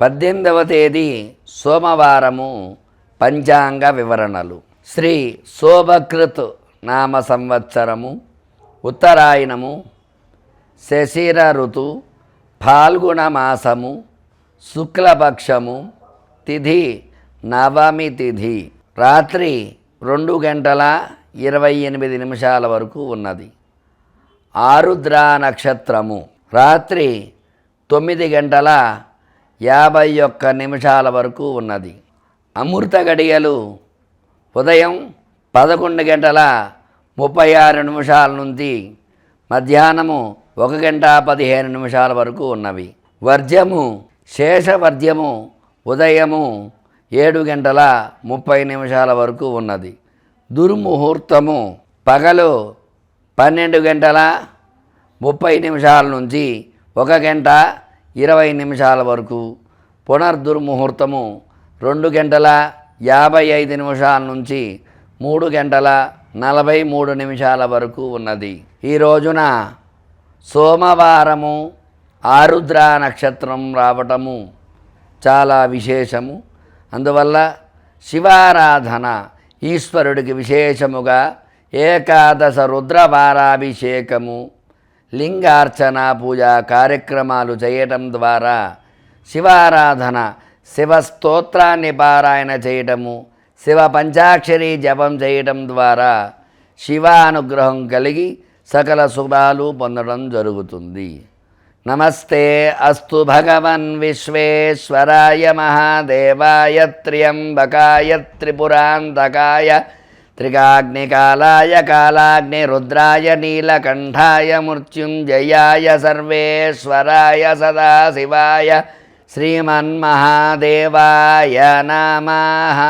పద్దెనిమిదవ తేదీ సోమవారము పంచాంగ వివరణలు. శ్రీ శోభకృత్ నామ సంవత్సరము ఉత్తరాయణము శశిర ఋతు ఫాల్గుణ మాసము శుక్లపక్షము తిథి నవమి తిథి రాత్రి రెండు గంటల ఇరవై ఎనిమిది నిమిషాల వరకు ఉన్నది. ఆరుద్ర నక్షత్రము రాత్రి తొమ్మిది గంటల యాభై ఒక్క నిమిషాల వరకు ఉన్నది. అమృత గడియలు ఉదయం పదకొండు గంటల ముప్పై ఆరు నిమిషాల నుంచి మధ్యాహ్నము ఒక గంట పదిహేను నిమిషాల వరకు ఉన్నవి. వర్జ్యము శేషవర్జ్యము ఉదయము ఏడు గంటల ముప్పై నిమిషాల వరకు ఉన్నది. దుర్ముహూర్తము పగలు పన్నెండు గంటల ముప్పై నిమిషాల నుంచి ఒక గంట ఇరవై నిమిషాల వరకు పునర్దుర్ముహూర్తము రెండు గంటల యాభై ఐదు నిమిషాల నుంచి మూడు గంటల నలభై మూడు నిమిషాల వరకు ఉన్నది. ఈ రోజున సోమవారము ఆరుద్ర నక్షత్రం రావటము చాలా విశేషము. అందువల్ల శివారాధన ఈశ్వరుడికి విశేషముగా ఏకాదశ రుద్రవారాభిషేకము లింగార్చన పూజ కార్యక్రమాలు చేయటం ద్వారా శివారాధన శివ స్తోత్రాన్ని పారాయణ చేయటము శివ పంచాక్షరి జపం చేయటం ద్వారా శివ అనుగ్రహం కలిగి సకల శుభాలు పొందడం జరుగుతుంది. నమస్తే అస్తు భగవన్ విశ్వేశ్వరాయ మహాదేవాయ త్ర్యంబకాయ త్రిపురాంతకాయ త్రికాగ్నికాలాయ కాలాగ్ని రుద్రాయ నీలకంఠాయ మృత్యుంజయాయ సర్వేశ్వరాయ సదాశివాయ శ్రీమన్మహాదేవాయ నమః.